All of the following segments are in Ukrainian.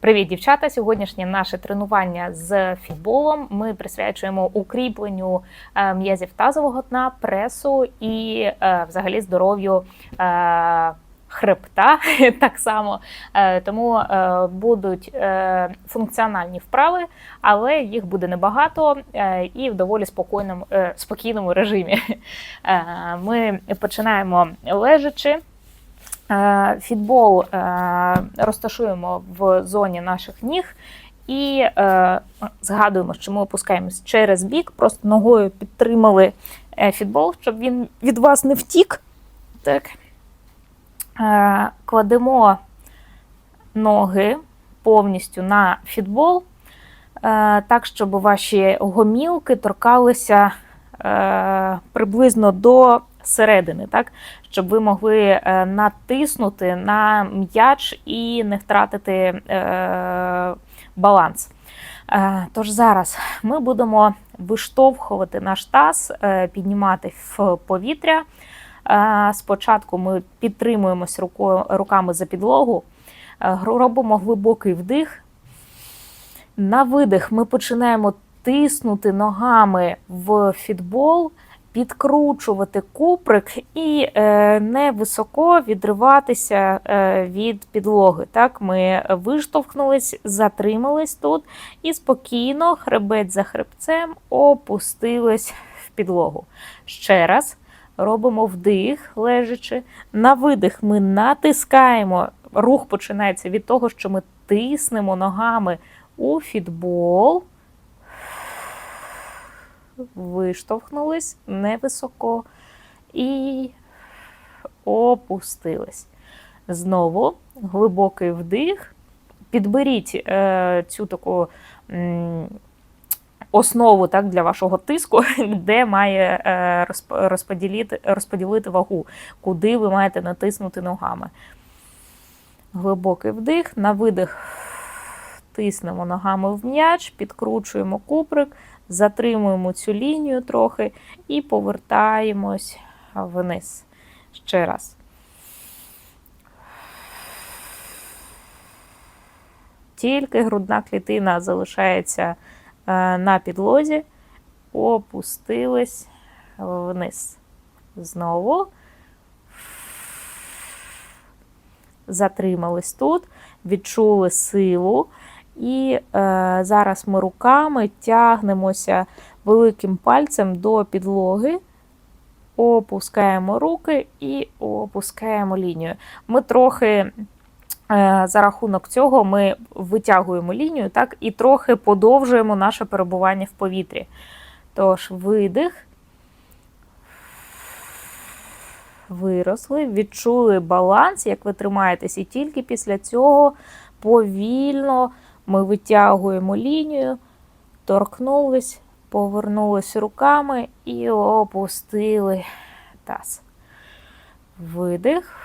Привіт, дівчата! Сьогоднішнє наше тренування з фітболом ми присвячуємо укріпленню е, м'язів тазового дна, пресу і е, взагалі здоров'ю. е, Хребта так само, тому будуть функціональні вправи, але їх буде небагато і в доволі спокійному, спокійному режимі. Ми починаємо лежачи. Е, Фітбол е, розташуємо в зоні наших ніг і е, згадуємо, що ми опускаємось через бік, просто ногою підтримали фітбол, щоб він від вас не втік. Так. Кладемо ноги повністю на фітбол, так, щоб ваші гомілки торкалися приблизно до середини, так? щоб ви могли е, натиснути на м'яч і не втратити е, баланс. Е, Тож зараз ми будемо виштовхувати наш таз, піднімати в повітря. Спочатку ми підтримуємось руками за підлогу, робимо глибокий вдих. На видих ми починаємо тиснути ногами в фітбол, підкручувати куприк і е, не високо відриватися е, від підлоги. Так, Ми виштовхнулись, затримались тут і спокійно, хребець за хребцем, опустились в підлогу. Ще раз робимо вдих, лежачи. На видих ми натискаємо. Рух починається від того, що ми тиснемо ногами у фітбол. Виштовхнулись невисоко і опустились. Знову глибокий вдих. Підберіть е, цю таку м, основу так, для вашого тиску, де має е, розп- розподілити, розподілити вагу, куди ви маєте натиснути ногами. Глибокий вдих, на видих тиснемо ногами в м'яч, підкручуємо куприк, затримуємо цю лінію трохи і повертаємось вниз. Ще раз. Тільки грудна клітина залишається е, на підлозі, опустились вниз. Знову. Затримались тут, відчули силу. І е, зараз ми руками тягнемося великим пальцем до підлоги, опускаємо руки і опускаємо лінію. Ми трохи е, за рахунок цього ми витягуємо лінію так, і трохи подовжуємо наше перебування в повітрі. Тож, видих. Виросли, відчули баланс, як ви тримаєтесь, і тільки після цього повільно ми витягуємо лінію, торкнулись, повернулись руками і опустили таз. Видих.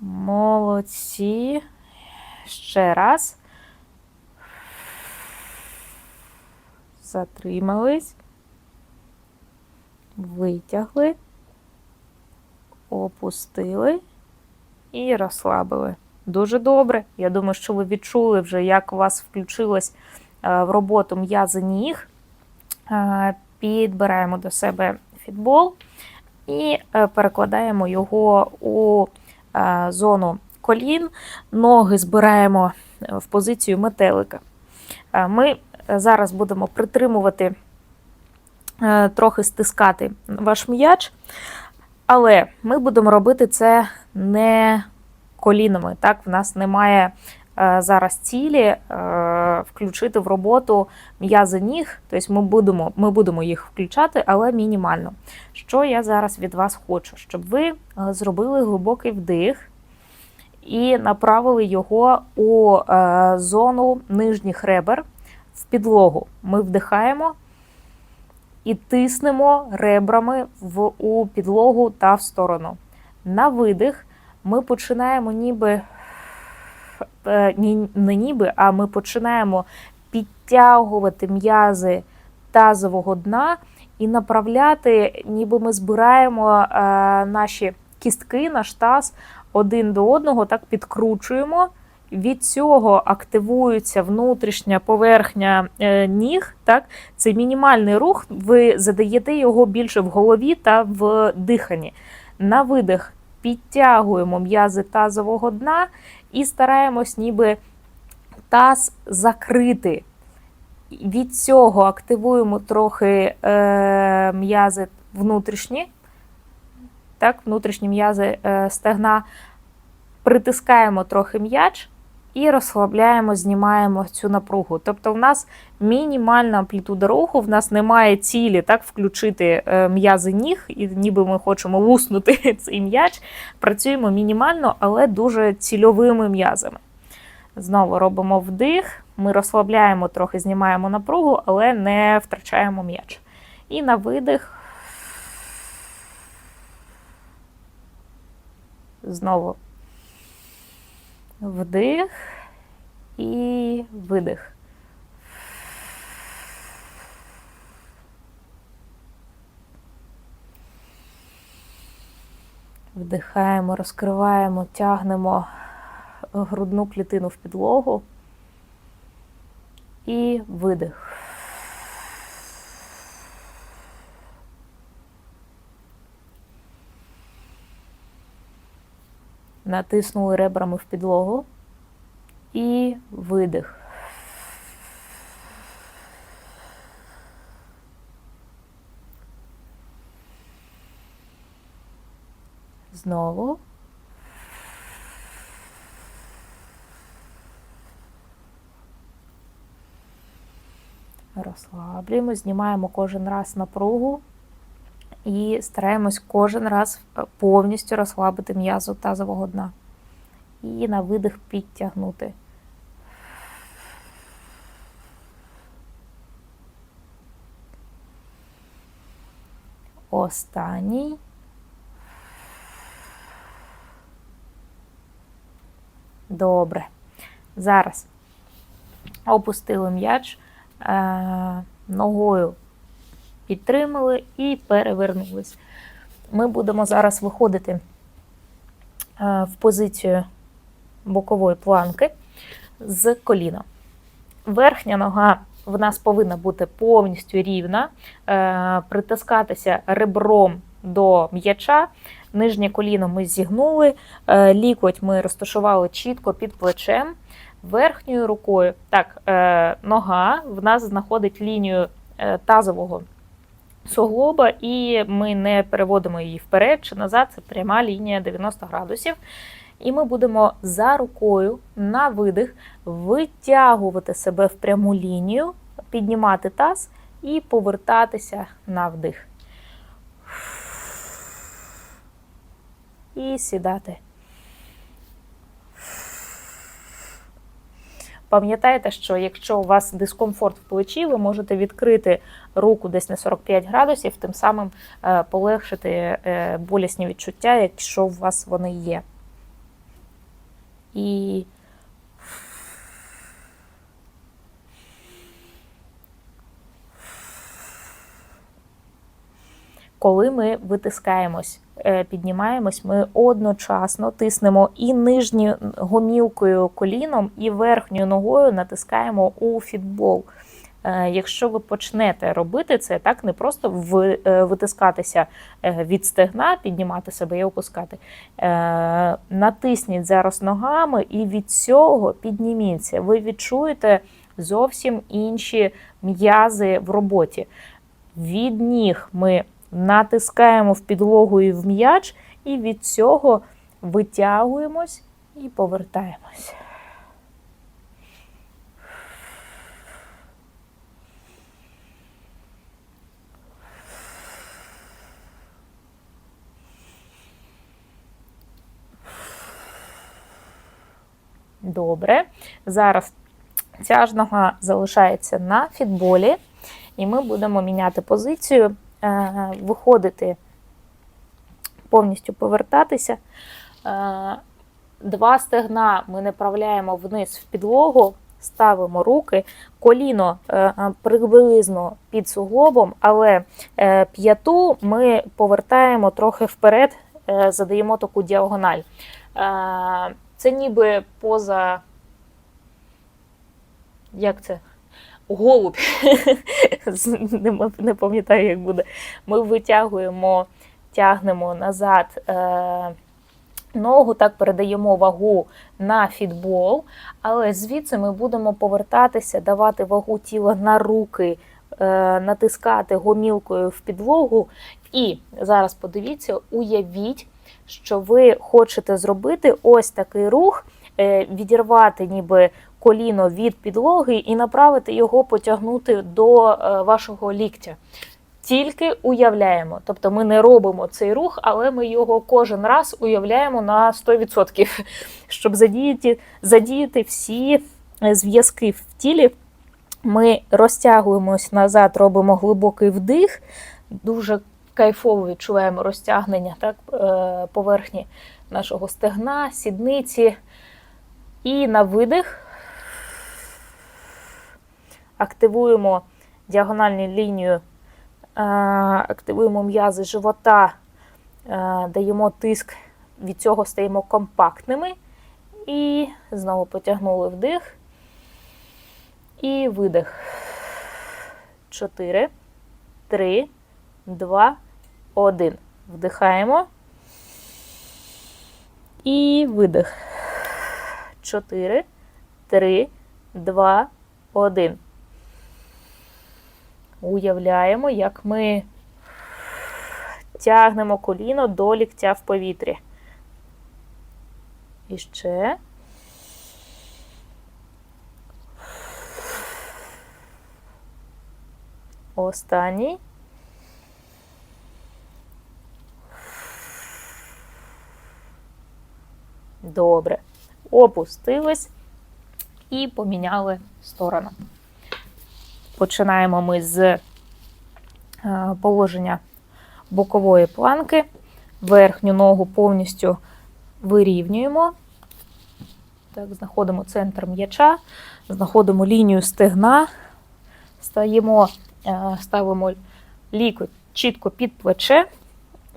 Молодці. Ще раз. Затримались. Витягли опустили і розслабили. Дуже добре. Я думаю, що ви відчули вже, як у вас включилось е, в роботу м'язи ніг. Е, Підбираємо до себе фітбол і е, перекладаємо його у зону колін, ноги збираємо в позицію метелика. Ми зараз будемо притримувати, трохи стискати ваш м'яч. Але ми будемо робити це не колінами. Так, в нас немає е, зараз цілі е, включити в роботу м'язи ніг. Тобто ми будемо, ми будемо їх включати, але мінімально. Що я зараз від вас хочу? Щоб ви е, зробили глибокий вдих і направили його у зону нижніх ребер в підлогу. Ми вдихаємо і тиснемо ребрами в, у підлогу та в сторону. На видих ми починаємо ніби е, не ніби, а ми починаємо підтягувати м'язи тазового дна і направляти, ніби ми збираємо е, наші кістки, наш таз один до одного, так підкручуємо. Від цього активується внутрішня поверхня е, ніг. Так? Це мінімальний рух, ви задаєте його більше в голові та в диханні. На видих підтягуємо м'язи тазового дна і стараємось ніби таз закрити. Від цього активуємо трохи е, м'язи внутрішні, так, внутрішні м'язи е, стегна, притискаємо трохи м'яч і розслабляємо, знімаємо цю напругу. Тобто, в нас мінімальна амплітуда руху, в нас немає цілі так, включити е, м'язи ніг, і ніби ми хочемо луснути цей м'яч. Працюємо мінімально, але дуже цільовими м'язами. Знову робимо вдих, ми розслабляємо трохи, знімаємо напругу, але не втрачаємо м'яч. І на видих. Знову вдих і видих. Вдихаємо, розкриваємо, тягнемо грудну клітину в підлогу і видих. Натиснули ребрами в підлогу і видих. Знову. Розслаблюємо, знімаємо кожен раз напругу і стараємось кожен раз повністю розслабити м'язо тазового дна. І на видих підтягнути. Останній. Добре. Зараз опустили м'яч. Е, ногою підтримали і перевернулись. Ми будемо зараз виходити е, в позицію бокової планки з коліна. Верхня нога в нас повинна бути повністю рівна, е, притискатися ребром до м'яча. Нижнє коліно ми зігнули, лікоть ми розташували чітко під плечем верхньою рукою. Так, е, нога в нас знаходить лінію е, тазового суглоба, і ми не переводимо її вперед чи назад. Це пряма лінія 90 градусів. І ми будемо за рукою на видих витягувати себе в пряму лінію, піднімати таз і повертатися на вдих. І сідати. Пам'ятайте, що якщо у вас дискомфорт в плечі, ви можете відкрити руку десь на 45 градусів, тим самим е, полегшити е, болісні відчуття, якщо у вас вони є. І коли ми витискаємось, е, піднімаємось, ми одночасно тиснемо і нижньою гомілкою коліном, і верхньою ногою натискаємо у фітбол. Е, якщо ви почнете робити це, так не просто е, витискатися від стегна, піднімати себе і опускати. Натисніть зараз ногами і від цього підніміться. Ви відчуєте зовсім інші м'язи в роботі. Від ніг ми натискаємо в підлогу і в м'яч, і від цього витягуємось і повертаємось. Добре. Зараз ця ж нога залишається на фітболі, і ми будемо міняти позицію. Е, виходити, повністю повертатися. Е, два стегна ми направляємо вниз в підлогу, ставимо руки, коліно е, приблизно під суглобом, але п'яту ми повертаємо трохи вперед, задаємо таку діагональ. Це ніби поза. Як це? Голуб. Не- Не пам'ятаю, як буде. Ми витягуємо, тягнемо назад е, ногу, так передаємо вагу на фітбол, але звідси ми будемо повертатися, давати вагу тіла на руки, е, натискати гомілкою в підлогу. І зараз подивіться, уявіть, що ви хочете зробити ось такий рух, е, відірвати ніби коліно від підлоги і направити його потягнути до е, вашого ліктя. Тільки уявляємо. Тобто ми не робимо цей рух, але ми його кожен раз уявляємо на 100%, щоб задіяти, задіяти всі е, зв'язки в тілі. Ми розтягуємось назад, робимо глибокий вдих, дуже кайфово відчуваємо розтягнення так, е, поверхні нашого стегна, сідниці. І на видих активуємо діагональну лінію, е, активуємо м'язи живота, е, даємо тиск, від цього стаємо компактними. І знову потягнули вдих. І видих. 4, 3, 2, 1. Вдихаємо. І видих. 4, 3, 2, 1. Уявляємо, як ми тягнемо коліно до ліктя в повітрі. І ще. Останній. Добре. Опустились і поміняли сторону. Починаємо ми з е, положення бокової планки. Верхню ногу повністю вирівнюємо. Так, знаходимо центр м'яча, знаходимо лінію стегна, стаємо, е, ставимо лікоть чітко під плече.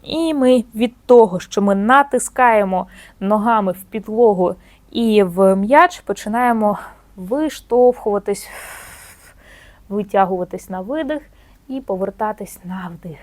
І ми від того, що ми натискаємо ногами в підлогу і в м'яч, починаємо виштовхуватись, витягуватись на видих і повертатись на вдих.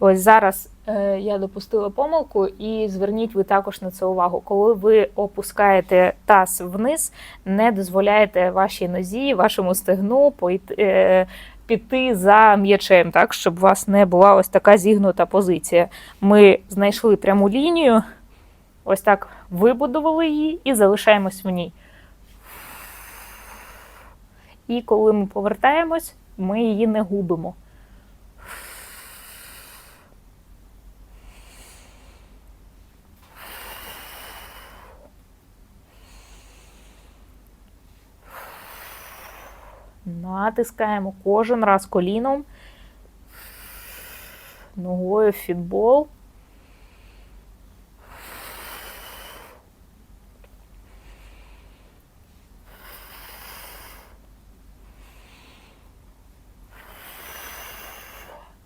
Ось зараз е, я допустила помилку, і зверніть ви також на це увагу. Коли ви опускаєте таз вниз, не дозволяєте вашій нозі, вашому стегну е, піти за м'ячем, так, щоб у вас не була ось така зігнута позиція. Ми знайшли пряму лінію, ось так вибудували її і залишаємось в ній. І коли ми повертаємось, ми її не губимо. Натискаємо кожен раз коліном, ногою в фітбол.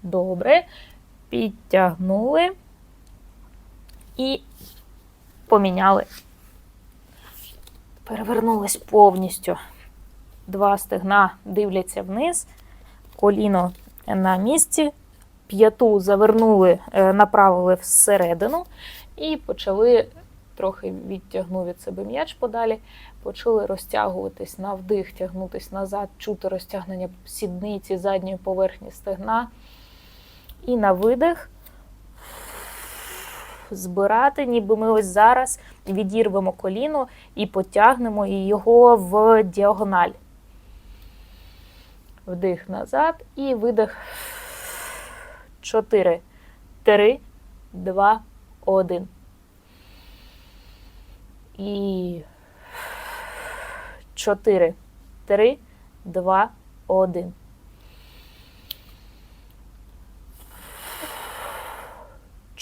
Добре. Підтягнули і поміняли. Перевернулись повністю. Два стегна дивляться вниз, коліно на місці, п'яту завернули, е, направили всередину і почали трохи відтягнув від себе м'яч подалі, почали розтягуватись на вдих, тягнутись назад, чути розтягнення сідниці, задньої поверхні стегна. І на видих збирати, ніби ми ось зараз відірвемо коліно і потягнемо його в діагональ. Вдих назад і видих. 4, 3, 2, 1. І 4, 3, 2, 1.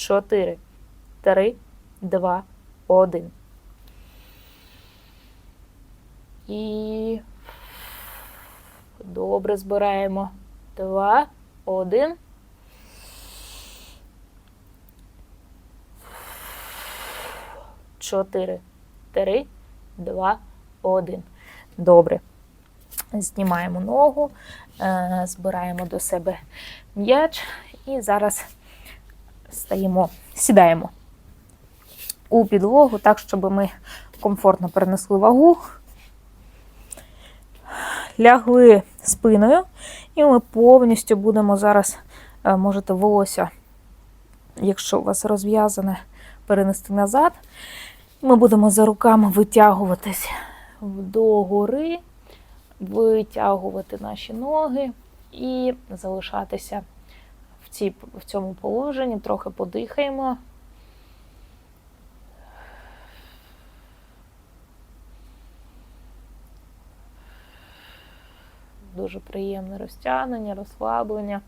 Чотири, три, два, один. І добре збираємо. Два, один. Чотири, три, два, один. Добре. Знімаємо ногу, е, збираємо до себе м'яч і зараз стаємо, сідаємо у підлогу так, щоб ми комфортно перенесли вагу. Лягли спиною, і ми повністю будемо зараз, е, можете волосся, якщо у вас розв'язане, перенести назад. Ми будемо за руками витягуватись догори, витягувати наші ноги і залишатися цій, в цьому положенні, трохи подихаємо. Дуже приємне розтягнення, розслаблення.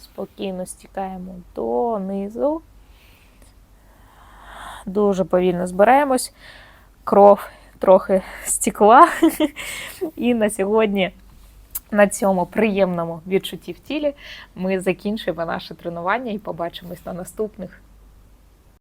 Спокійно стікаємо донизу. Дуже повільно збираємось. Кров трохи стекла. І на сьогодні на цьому приємному відчутті в тілі ми закінчимо наше тренування і побачимось на наступних.